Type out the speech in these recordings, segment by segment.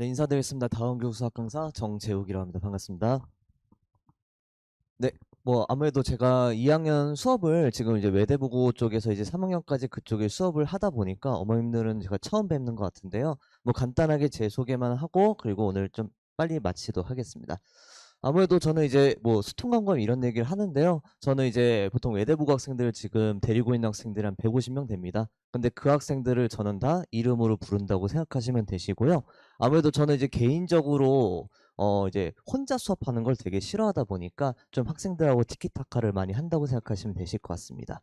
네, 인사드리겠습니다. 다음 교수 수학 강사 정재욱이라고 합니다. 반갑습니다. 네, 뭐 아무래도 제가 2학년 수업을 지금 이제 외대부고 쪽에서 이제 3학년까지 그쪽에 수업을 하다 보니까 어머님들은 제가 처음 뵙는 것 같은데요. 뭐 간단하게 제 소개만 하고 그리고 오늘 좀 빨리 마치도록 하겠습니다. 아무래도 저는 이제 뭐 수통관광 이런 얘기를 하는데요. 저는 이제 보통 외대부고 학생들 지금 데리고 있는 학생들이 한 150명 됩니다. 근데 그 학생들을 저는 다 이름으로 부른다고 생각하시면 되시고요. 아무래도 저는 이제 개인적으로 어 이제 혼자 수업하는 걸 되게 싫어하다 보니까 좀 학생들하고 티키타카를 많이 한다고 생각하시면 되실 것 같습니다.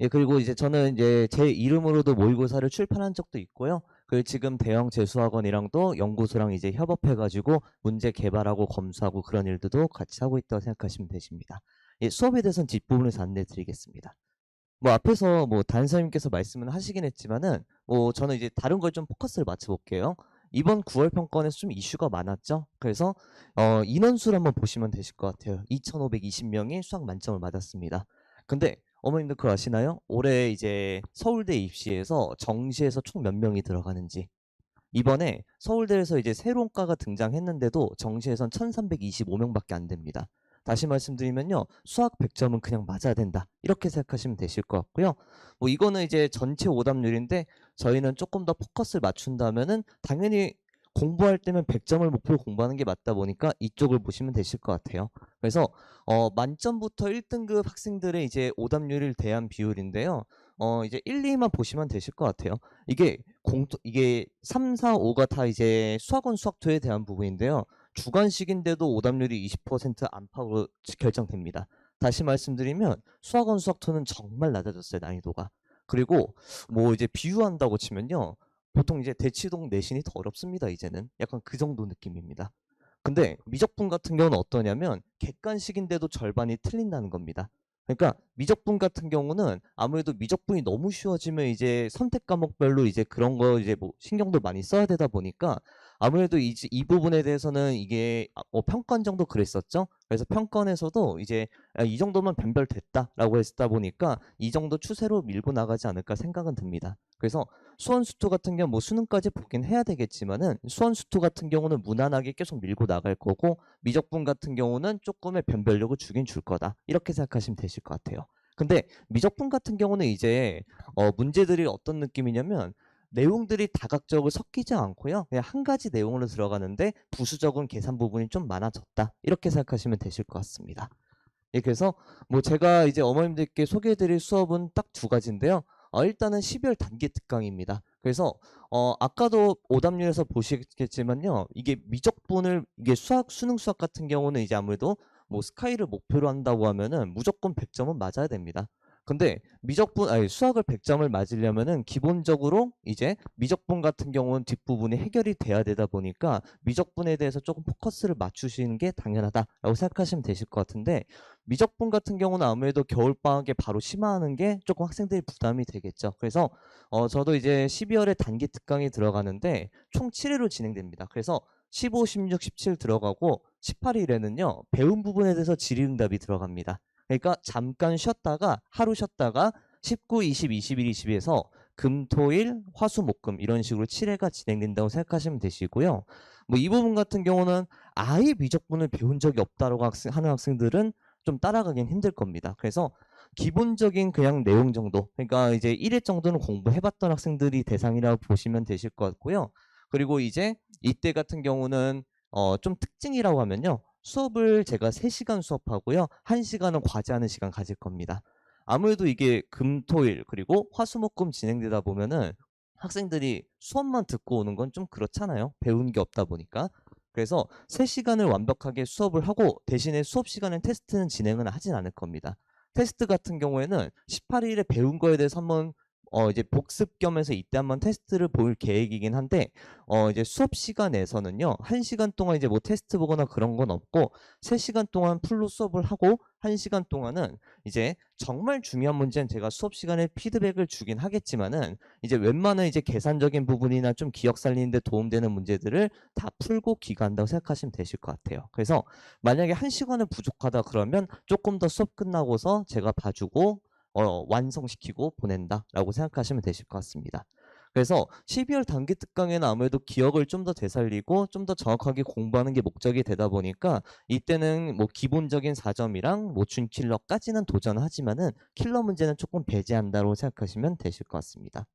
예, 그리고 이제 저는 이제 제 이름으로도 모의고사를 출판한 적도 있고요. 그 지금 대형 재수학원이랑도 연구소랑 이제 협업해가지고 문제 개발하고 검수하고 그런 일들도 같이 하고 있다고 생각하시면 되십니다. 예, 수업에 대해서는 뒷부분에서 안내 드리겠습니다. 뭐 앞에서 뭐 단사님께서 말씀은 하시긴 했지만은 뭐 저는 이제 다른 걸 좀 포커스를 맞춰볼게요. 이번 9월 평가원에서 좀 이슈가 많았죠. 그래서 어, 인원수를 한번 보시면 되실 것 같아요. 2,520명이 수학 만점을 맞았습니다. 근데 어머님들 그거 아시나요? 올해 이제 서울대 입시에서 정시에서 총 몇 명이 들어가는지. 이번에 서울대에서 이제 새로운 과가 등장했는데도 정시에선 1325명밖에 안 됩니다. 다시 말씀드리면요. 수학 100점은 그냥 맞아야 된다. 이렇게 생각하시면 되실 것 같고요. 뭐 이거는 이제 전체 오답률인데 저희는 조금 더 포커스를 맞춘다면은 당연히 공부할 때면 100점을 목표로 공부하는 게 맞다 보니까 이쪽을 보시면 되실 것 같아요. 그래서 어, 만점부터 1등급 학생들의 이제 오답률을 대한 비율인데요. 어, 이제 1, 2만 보시면 되실 것 같아요. 이게 공통 이게 3, 4, 5가 다 이제 수학원 수학투에 대한 부분인데요. 주관식인데도 오답률이 20% 안팎으로 결정됩니다. 다시 말씀드리면 수학원 수학투는 정말 낮아졌어요, 난이도가. 그리고 뭐 이제 비유한다고 치면요. 보통 이제 대치동 내신이 더 어렵습니다, 이제는. 약간 그 정도 느낌입니다. 근데 미적분 같은 경우는 어떠냐면 객관식인데도 절반이 틀린다는 겁니다. 그러니까 미적분 같은 경우는 아무래도 미적분이 너무 쉬워지면 이제 선택 과목별로 이제 그런 거 이제 뭐 신경도 많이 써야 되다 보니까 아무래도 이, 이 부분에 대해서는 이게 아, 뭐 평가원 정도 그랬었죠. 그래서 평가원에서도 이제 아, 이 정도면 변별됐다라고 했다 보니까 이 정도 추세로 밀고 나가지 않을까 생각은 듭니다. 그래서 수원 수투 같은 경우 뭐 수능까지 보긴 해야 되겠지만은 수원 수투 같은 경우는 무난하게 계속 밀고 나갈 거고 미적분 같은 경우는 조금의 변별력을 주긴 줄 거다 이렇게 생각하시면 되실 것 같아요. 근데 미적분 같은 경우는 이제 어 문제들이 어떤 느낌이냐면 내용들이 다각적으로 섞이지 않고요. 그냥 한 가지 내용으로 들어가는데 부수적인 계산 부분이 좀 많아졌다. 이렇게 생각하시면 되실 것 같습니다. 예, 그래서 뭐 제가 이제 어머님들께 소개해드릴 수업은 딱 두 가지인데요. 어, 일단은 12월 단기 특강입니다. 그래서 어, 아까도 오답률에서 보시겠지만요. 이게 미적분을 이게 수학 수능 수학 같은 경우는 이제 아무래도 뭐 스카이를 목표로 한다고 하면은 무조건 100점은 맞아야 됩니다. 근데 미적분 아니 수학을 100점을 맞으려면은 기본적으로 이제 미적분 같은 경우는 뒷부분이 해결이 돼야 되다 보니까 미적분에 대해서 조금 포커스를 맞추시는 게 당연하다라고 생각하시면 되실 것 같은데 미적분 같은 경우는 아무래도 겨울방학에 바로 심화하는 게 조금 학생들이 부담이 되겠죠. 그래서 어 저도 이제 12월에 단기 특강이 들어가는데 총 7회로 진행됩니다. 그래서 15, 16, 17 들어가고 18일에는요 배운 부분에 대해서 질의응답이 들어갑니다. 그러니까 잠깐 쉬었다가 하루 쉬었다가 19, 20, 21, 22에서 금, 토, 일, 화, 수, 목, 금 이런 식으로 7회가 진행된다고 생각하시면 되시고요. 뭐 이 부분 같은 경우는 아예 미적분을 배운 적이 없다라고 학생, 하는 학생들은 좀 따라가긴 힘들 겁니다. 그래서 기본적인 그냥 내용 정도, 그러니까 이제 1회 정도는 공부해봤던 학생들이 대상이라고 보시면 되실 것 같고요. 그리고 이제 이때 같은 경우는 어, 좀 특징이라고 하면요. 수업을 제가 3시간 수업하고요. 1시간은 과제하는 시간 가질 겁니다. 아무래도 이게 금, 토, 일 그리고 화, 수, 목, 금 진행되다 보면은 학생들이 수업만 듣고 오는 건 좀 그렇잖아요. 배운 게 없다 보니까. 그래서 3시간을 완벽하게 수업을 하고 대신에 수업 시간엔 테스트는 진행은 하진 않을 겁니다. 테스트 같은 경우에는 18일에 배운 거에 대해서 한번 어 이제 복습 겸해서 이때 한번 테스트를 볼 계획이긴 한데 어 이제 수업 시간에서는요. 1시간 동안 이제 뭐 테스트 보거나 그런 건 없고 3시간 동안 풀로 수업을 하고 1시간 동안은 이제 정말 중요한 문제는 제가 수업 시간에 피드백을 주긴 하겠지만은 이제 웬만한 이제 계산적인 부분이나 좀 기억 살리는 데 도움되는 문제들을 다 풀고 귀가한다고 생각하시면 되실 것 같아요. 그래서 만약에 1시간은 부족하다 그러면 조금 더 수업 끝나고서 제가 봐주고 어, 완성시키고 보낸다라고 생각하시면 되실 것 같습니다. 그래서 12월 단기 특강에는 아무래도 기억을 좀 더 되살리고 좀 더 정확하게 공부하는 게 목적이 되다 보니까 이때는 뭐 기본적인 4점이랑 뭐 준킬러까지는 도전하지만은 킬러 문제는 조금 배제한다고 생각하시면 되실 것 같습니다.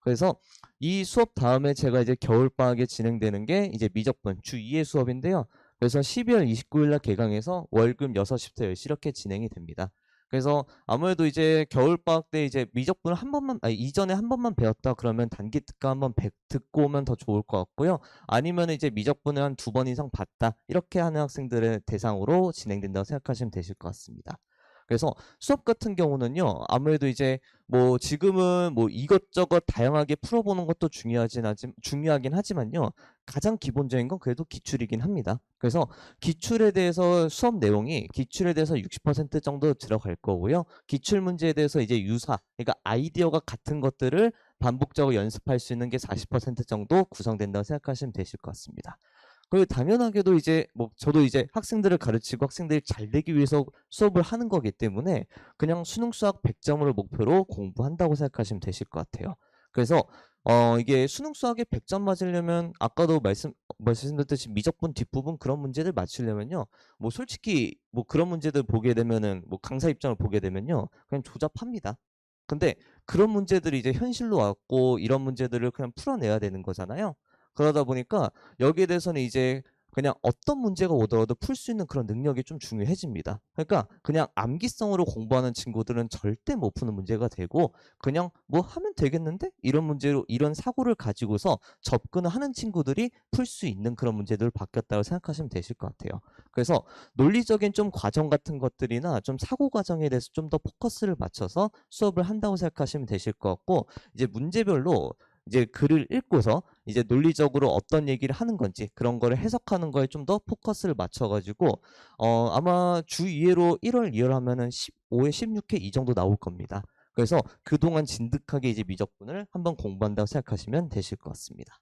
그래서 이 수업 다음에 제가 이제 겨울방학에 진행되는 게 이제 미적분 주 2의 수업인데요. 그래서 12월 29일 날 개강해서 월금 6시부터 10시 이렇게 진행이 됩니다. 그래서 아무래도 이제 겨울방학 때 이제 미적분을 한 번만, 아니, 이전에 한 번만 배웠다 그러면 단기 특강 한번 배- 듣고 오면 더 좋을 것 같고요. 아니면 이제 미적분을 한 두 번 이상 봤다. 이렇게 하는 학생들의 대상으로 진행된다고 생각하시면 되실 것 같습니다. 그래서 수업 같은 경우는요, 아무래도 이제 뭐 지금은 뭐 이것저것 다양하게 풀어보는 것도 중요하진 하지, 중요하긴 하지만요, 가장 기본적인 건 그래도 기출이긴 합니다. 그래서 기출에 대해서 수업 내용이 기출에 대해서 60% 정도 들어갈 거고요. 기출 문제에 대해서 이제 유사, 그러니까 아이디어가 같은 것들을 반복적으로 연습할 수 있는 게 40% 정도 구성된다고 생각하시면 되실 것 같습니다. 그리고 당연하게도 이제 뭐 저도 이제 학생들을 가르치고 학생들이 잘 되기 위해서 수업을 하는 거기 때문에 그냥 수능 수학 100점을 목표로 공부한다고 생각하시면 되실 것 같아요. 그래서 어 이게 수능 수학에 100점 맞으려면 아까도 말씀 말씀드렸듯이 미적분 뒷부분 그런 문제들 맞추려면요. 뭐 솔직히 뭐 그런 문제들 보게 되면은 뭐 강사 입장을 보게 되면요. 그냥 조잡합니다. 근데 그런 문제들이 이제 현실로 왔고 이런 문제들을 그냥 풀어내야 되는 거잖아요. 그러다 보니까 여기에 대해서는 이제 그냥 어떤 문제가 오더라도 풀 수 있는 그런 능력이 좀 중요해집니다. 그러니까 그냥 암기성으로 공부하는 친구들은 절대 못 푸는 문제가 되고 그냥 뭐 하면 되겠는데 이런 문제로 이런 사고를 가지고서 접근을 하는 친구들이 풀 수 있는 그런 문제들을 바뀌었다고 생각하시면 되실 것 같아요. 그래서 논리적인 좀 과정 같은 것들이나 좀 사고 과정에 대해서 좀 더 포커스를 맞춰서 수업을 한다고 생각하시면 되실 것 같고 이제 문제별로 이제 글을 읽고서 이제 논리적으로 어떤 얘기를 하는 건지 그런 거를 해석하는 거에 좀 더 포커스를 맞춰가지고 어 아마 주 2회로 1월 2월 하면은 15회 16회 이 정도 나올 겁니다. 그래서 그동안 진득하게 이제 미적분을 한번 공부한다고 생각하시면 되실 것 같습니다.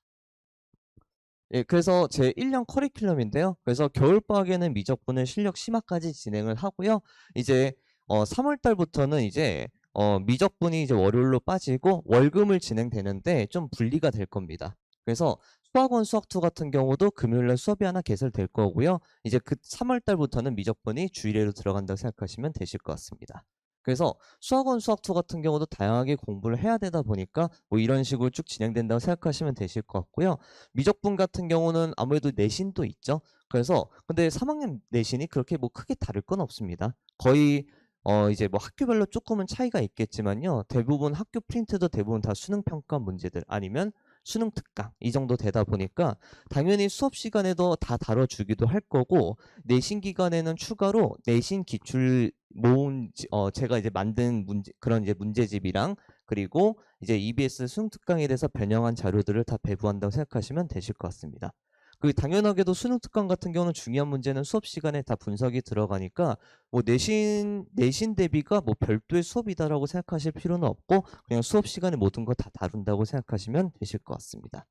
예, 그래서 제 1년 커리큘럼인데요. 그래서 겨울방학에는 미적분을 실력 심화까지 진행을 하고요. 이제 어 3월 달부터는 이제 어 미적분이 이제 월요일로 빠지고 월금을 진행되는데 좀 분리가 될 겁니다. 그래서 수학원 수학2 같은 경우도 금요일 날 수업이 하나 개설될 거고요. 이제 그 3월 달부터는 미적분이 주일회로 들어간다고 생각하시면 되실 것 같습니다. 그래서 수학원 수학2 같은 경우도 다양하게 공부를 해야 되다 보니까 뭐 이런 식으로 쭉 진행된다고 생각하시면 되실 것 같고요. 미적분 같은 경우는 아무래도 내신도 있죠. 그래서 근데 3학년 내신이 그렇게 뭐 크게 다를 건 없습니다. 거의 어 이제 뭐 학교별로 조금은 차이가 있겠지만요. 대부분 학교 프린트도 대부분 다 수능 평가 문제들 아니면 수능 특강 이 정도 되다 보니까 당연히 수업 시간에도 다 다뤄주기도 할 거고 내신 기간에는 추가로 내신 기출 모은 지- 어 제가 이제 만든 문제 그런 이제 문제집이랑 그리고 이제 EBS 수능 특강에 대해서 변형한 자료들을 다 배부한다고 생각하시면 되실 것 같습니다. 그 당연하게도 수능 특강 같은 경우는 중요한 문제는 수업 시간에 다 분석이 들어가니까 뭐 내신 내신 대비가 뭐 별도의 수업이다라고 생각하실 필요는 없고 그냥 수업 시간에 모든 거 다 다룬다고 생각하시면 되실 것 같습니다.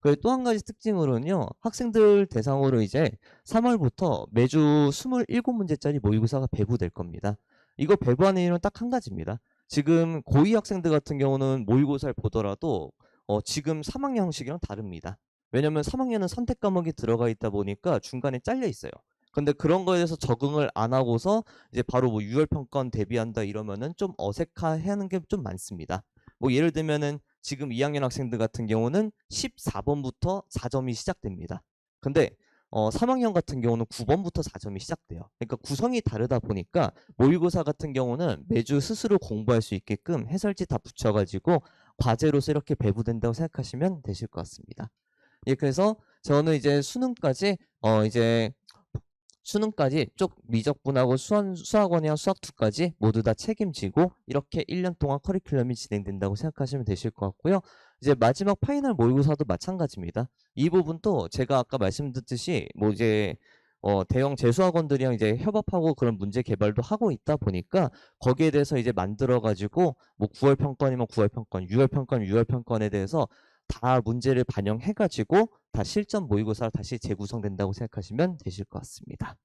그리고 또 한 가지 특징으로는요. 학생들 대상으로 이제 3월부터 매주 27문제짜리 모의고사가 배부될 겁니다. 이거 배부하는 이유는 딱한 가지입니다. 지금 고2 학생들 같은 경우는 모의고사를 보더라도 어, 지금 3학년 형식이랑 다릅니다. 왜냐면 3학년은 선택 과목이 들어가 있다 보니까 중간에 잘려 있어요. 근데 그런 거에 대해서 적응을 안 하고서 이제 바로 뭐 6월 평가원 대비한다 이러면은 좀 어색해하는 게 좀 많습니다. 뭐 예를 들면은 지금 2학년 학생들 같은 경우는 14번부터 4점이 시작됩니다. 근데 어 3학년 같은 경우는 9번부터 4점이 시작돼요. 그러니까 구성이 다르다 보니까 모의고사 같은 경우는 매주 스스로 공부할 수 있게끔 해설지 다 붙여가지고 과제로서 이렇게 배부된다고 생각하시면 되실 것 같습니다. 예, 그래서 저는 이제 수능까지 어 이제 수능까지 쪽 미적분하고 수학, 수학원이랑 수학2까지 모두 다 책임지고 이렇게 1년 동안 커리큘럼이 진행된다고 생각하시면 되실 것 같고요. 이제 마지막 파이널 모의고사도 마찬가지입니다. 이 부분도 제가 아까 말씀드렸듯이 뭐 이제 어, 대형 재수학원들이랑 이제 협업하고 그런 문제 개발도 하고 있다 보니까 거기에 대해서 이제 만들어 가지고 뭐 9월 평가이면 9월 평가, 6월 평가는 6월 평가에 대해서 다 문제를 반영해 가지고 다 실전 모의고사로 다시 재구성된다고 생각하시면 되실 것 같습니다.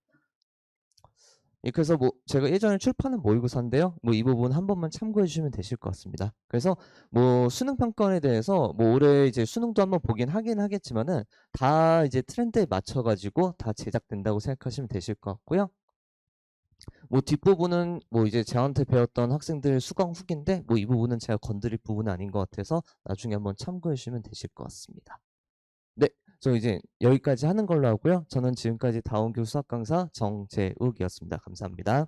예, 그래서 뭐 제가 예전에 출판한 모의고사인데요. 뭐 이 부분 한 번만 참고해 주시면 되실 것 같습니다. 그래서 뭐 수능 평가원에 대해서 뭐 올해 이제 수능도 한번 보긴 하긴 하겠지만은 다 이제 트렌드에 맞춰 가지고 다 제작된다고 생각하시면 되실 것 같고요. 뭐 뒷부분은 뭐 이제 저한테 배웠던 학생들 수강 후기인데 뭐 이 부분은 제가 건드릴 부분은 아닌 것 같아서 나중에 한번 참고해 주시면 되실 것 같습니다. 네, 저 이제 여기까지 하는 걸로 하고요. 저는 지금까지 다운 교 수학 강사 정재욱이었습니다. 감사합니다.